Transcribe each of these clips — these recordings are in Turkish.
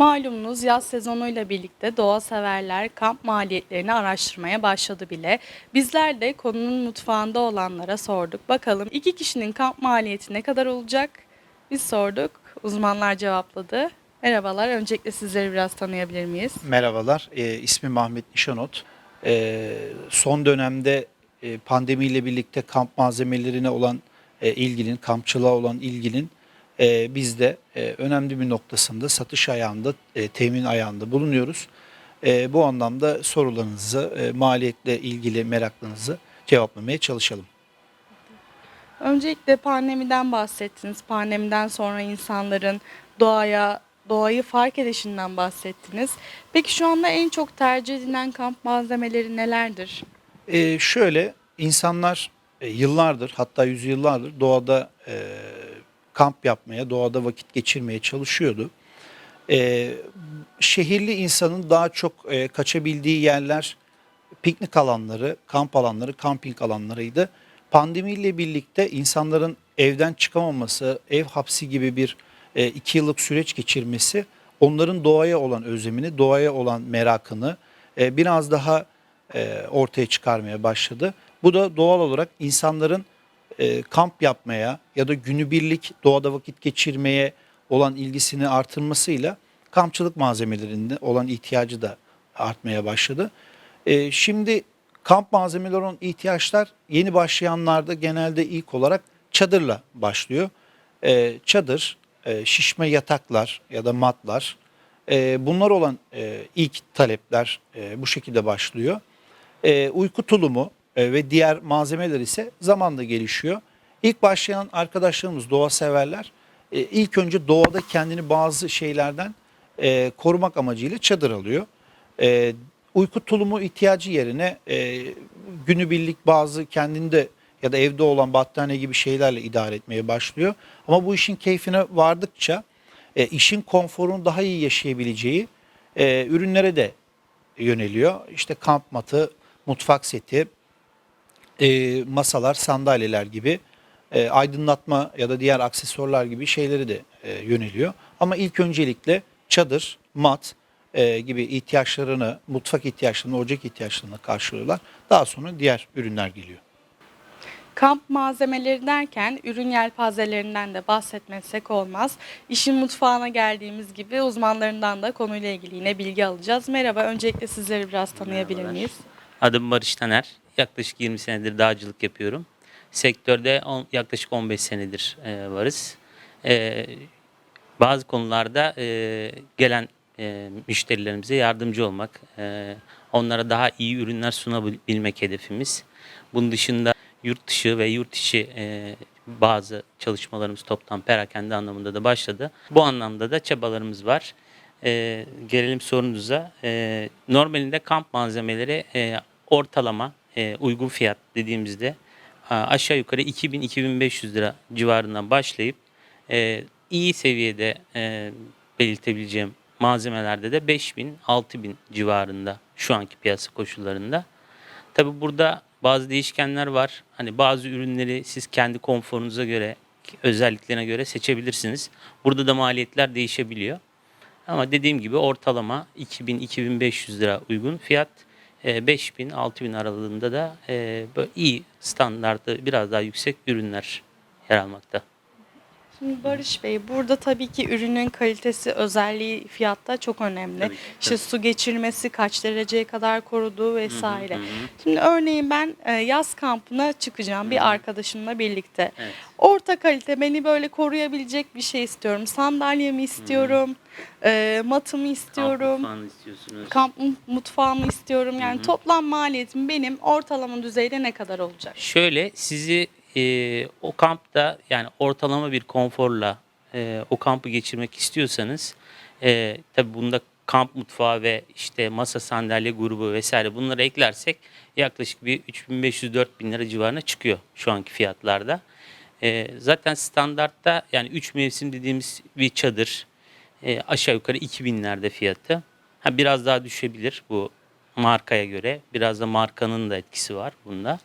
Malumunuz yaz sezonuyla birlikte doğa severler kamp maliyetlerini araştırmaya başladı bile. Bizler de konunun mutfağında olanlara sorduk. Bakalım iki kişinin kamp maliyeti ne kadar olacak? Biz sorduk, uzmanlar cevapladı. Merhabalar, öncelikle sizleri biraz tanıyabilir miyiz? Merhabalar, e, ismim Ahmet Nişanot. E, son dönemde e, pandemiyle birlikte kamp malzemelerine olan e, ilginin, kampçılığa olan ilginin e, biz de e, önemli bir noktasında satış ayağında, e, temin ayağında bulunuyoruz. E, bu anlamda sorularınızı, e, maliyetle ilgili meraklarınızı cevaplamaya çalışalım. Öncelikle pandemiden bahsettiniz. Pandemiden sonra insanların doğaya doğayı fark edişinden bahsettiniz. Peki şu anda en çok tercih edilen kamp malzemeleri nelerdir? E, şöyle, insanlar e, yıllardır hatta yüzyıllardır doğada e, kamp yapmaya, doğada vakit geçirmeye çalışıyordu. E, şehirli insanın daha çok e, kaçabildiği yerler piknik alanları, kamp alanları, kamping alanlarıydı. Pandemiyle birlikte insanların evden çıkamaması, ev hapsi gibi bir e, iki yıllık süreç geçirmesi onların doğaya olan özlemini, doğaya olan merakını e, biraz daha e, ortaya çıkarmaya başladı. Bu da doğal olarak insanların e, kamp yapmaya ya da günübirlik doğada vakit geçirmeye olan ilgisini artırmasıyla kampçılık malzemelerinde olan ihtiyacı da artmaya başladı. E, şimdi kamp malzemeleri olan ihtiyaçlar yeni başlayanlarda genelde ilk olarak çadırla başlıyor. E, çadır, e, şişme yataklar ya da matlar e, bunlar olan e, ilk talepler e, bu şekilde başlıyor. E, uyku tulumu ve diğer malzemeler ise zamanla gelişiyor. İlk başlayan arkadaşlarımız doğa severler. E, ilk önce doğada kendini bazı şeylerden e, korumak amacıyla çadır alıyor. E, uyku tulumu ihtiyacı yerine e, günübirlik bazı kendinde ya da evde olan battaniye gibi şeylerle idare etmeye başlıyor. Ama bu işin keyfine vardıkça e, işin konforunu daha iyi yaşayabileceği e, ürünlere de yöneliyor. İşte kamp matı, mutfak seti, e, masalar, sandalyeler gibi e, aydınlatma ya da diğer aksesuarlar gibi şeyleri de e, yöneliyor. Ama ilk öncelikle çadır, mat e, gibi ihtiyaçlarını, mutfak ihtiyaçlarını, ocak ihtiyaçlarını karşılıyorlar. Daha sonra diğer ürünler geliyor. Kamp malzemeleri derken ürün yelpazelerinden de bahsetmezsek olmaz. İşin mutfağına geldiğimiz gibi uzmanlarından da konuyla ilgili yine bilgi alacağız. Merhaba, öncelikle sizleri biraz tanıyabilir Merhabalar. miyiz? Adım Barış Taner. Yaklaşık 20 senedir dağcılık yapıyorum. Sektörde on- yaklaşık 15 senedir e, varız. E, bazı konularda e, gelen e, müşterilerimize yardımcı olmak, e, onlara daha iyi ürünler sunabilmek hedefimiz. Bunun dışında yurt dışı ve yurt içi e, bazı çalışmalarımız toptan perakende anlamında da başladı. Bu anlamda da çabalarımız var. E, gelelim sorunuza. E, normalinde kamp malzemeleri e, ortalama e, uygun fiyat dediğimizde aşağı yukarı 2000-2500 lira civarından başlayıp e, iyi seviyede e, belirtebileceğim malzemelerde de 5000-6000 civarında şu anki piyasa koşullarında. Tabi burada bazı değişkenler var. Hani bazı ürünleri siz kendi konforunuza göre, özelliklerine göre seçebilirsiniz. Burada da maliyetler değişebiliyor. Ama dediğim gibi ortalama 2000-2500 lira uygun fiyat. 5000-6000 aralığında da böyle iyi standartı biraz daha yüksek ürünler yer almakta. Şimdi Barış Bey, burada tabii ki ürünün kalitesi, özelliği, fiyatta çok önemli. Tabii ki, İşte tabii. su geçirmesi, kaç dereceye kadar koruduğu vesaire. hı hı. Şimdi örneğin ben e, yaz kampına çıkacağım bir arkadaşımla birlikte. Evet. Orta kalite beni böyle koruyabilecek bir şey istiyorum. Sandalyemi istiyorum, e, matımı istiyorum. Kamp mutfağını istiyorsunuz. Kamp mu- mutfağımı istiyorum. Yani toplam maliyetim benim ortalama düzeyde ne kadar olacak? Şöyle sizi e, o kampta yani ortalama bir konforla e, o kampı geçirmek istiyorsanız e, tabi bunda kamp mutfağı ve işte masa sandalye grubu vesaire bunları eklersek yaklaşık bir 3500-4000 lira civarına çıkıyor şu anki fiyatlarda. E, zaten standartta yani 3 mevsim dediğimiz bir çadır e, aşağı yukarı 2000'lerde fiyatı. Ha, biraz daha düşebilir bu markaya göre. Biraz da markanın da etkisi var bunda.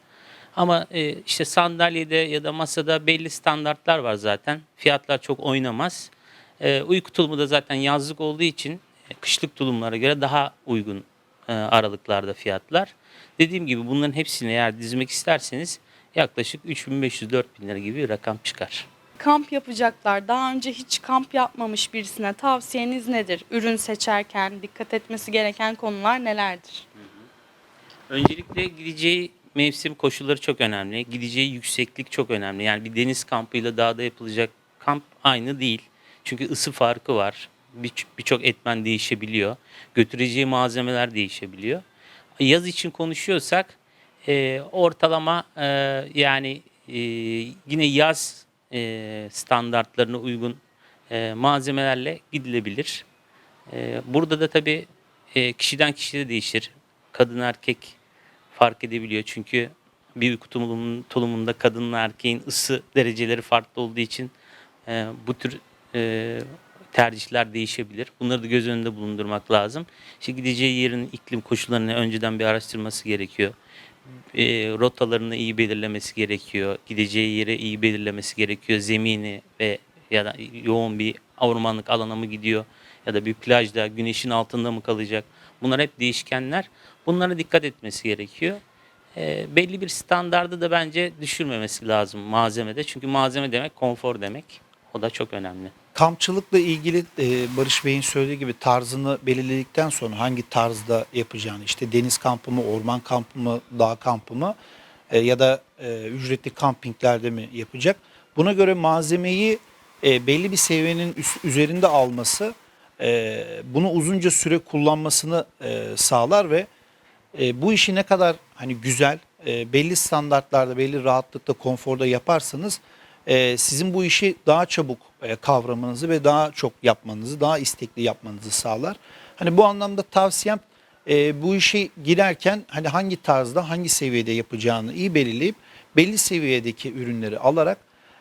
Ama e, işte sandalyede ya da masada belli standartlar var zaten. Fiyatlar çok oynamaz. E, uyku tulumu da zaten yazlık olduğu için kışlık tulumlara göre daha uygun e, aralıklarda fiyatlar. Dediğim gibi bunların hepsini eğer dizmek isterseniz yaklaşık 3500-4000 lira gibi bir rakam çıkar. Kamp yapacaklar. Daha önce hiç kamp yapmamış birisine tavsiyeniz nedir? Ürün seçerken dikkat etmesi gereken konular nelerdir? Öncelikle gideceği mevsim koşulları çok önemli. Gideceği yükseklik çok önemli. Yani bir deniz kampıyla dağda yapılacak kamp aynı değil. Çünkü ısı farkı var. Bir- Birçok etmen değişebiliyor. Götüreceği malzemeler değişebiliyor. Yaz için konuşuyorsak e, ortalama e, yani e, yine yaz e, standartlarına uygun e, malzemelerle gidilebilir. E, burada da tabii e, kişiden kişiye de değişir. Kadın erkek fark edebiliyor. Çünkü bir uyku tulumunda kadınla erkeğin ısı dereceleri farklı olduğu için e, bu tür e, tercihler değişebilir. Bunları da göz önünde bulundurmak lazım. İşte gideceği yerin iklim koşullarını önceden bir araştırması gerekiyor. E, rotalarını iyi belirlemesi gerekiyor. Gideceği yeri iyi belirlemesi gerekiyor. Zemini ve ya da yoğun bir ormanlık alana mı gidiyor ya da bir plajda güneşin altında mı kalacak? Bunlar hep değişkenler. Bunlara dikkat etmesi gerekiyor. E, belli bir standardı da bence düşürmemesi lazım malzemede. Çünkü malzeme demek konfor demek. O da çok önemli. Kampçılıkla ilgili e, Barış Bey'in söylediği gibi tarzını belirledikten sonra hangi tarzda yapacağını işte deniz kampı mı, orman kampı mı, dağ kampı mı e, ya da e, ücretli kampinglerde mi yapacak? Buna göre malzemeyi e, belli bir seviyenin üst- üzerinde alması e, bunu uzunca süre kullanmasını e, sağlar ve e, bu işi ne kadar hani güzel, e, belli standartlarda, belli rahatlıkta, konforda yaparsanız e, sizin bu işi daha çabuk e, kavramanızı ve daha çok yapmanızı, daha istekli yapmanızı sağlar. Hani bu anlamda tavsiyem e, bu işe girerken hani hangi tarzda, hangi seviyede yapacağını iyi belirleyip belli seviyedeki ürünleri alarak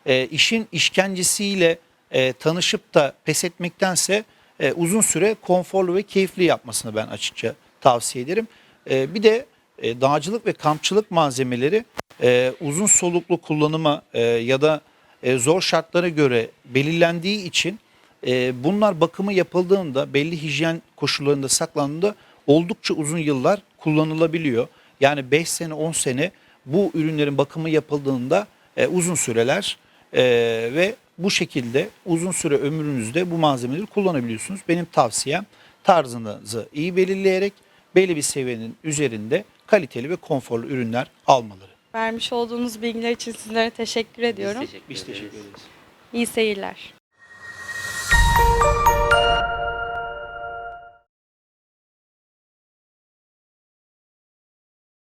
e, işin işkencesiyle e, tanışıp da pes etmektense e, uzun süre konforlu ve keyifli yapmasını ben açıkça tavsiye ederim. E, bir de e, dağcılık ve kampçılık malzemeleri e, uzun soluklu kullanıma e, ya da e, zor şartlara göre belirlendiği için e, bunlar bakımı yapıldığında belli hijyen koşullarında saklandığında oldukça uzun yıllar kullanılabiliyor. Yani 5 sene 10 sene bu ürünlerin bakımı yapıldığında e, uzun süreler e, ve bu şekilde uzun süre ömrünüzde bu malzemeleri kullanabiliyorsunuz. Benim tavsiyem tarzınızı iyi belirleyerek belli bir seviyenin üzerinde kaliteli ve konforlu ürünler almaları. Vermiş olduğunuz bilgiler için sizlere teşekkür ediyorum. Biz teşekkür ederiz. İyi seyirler.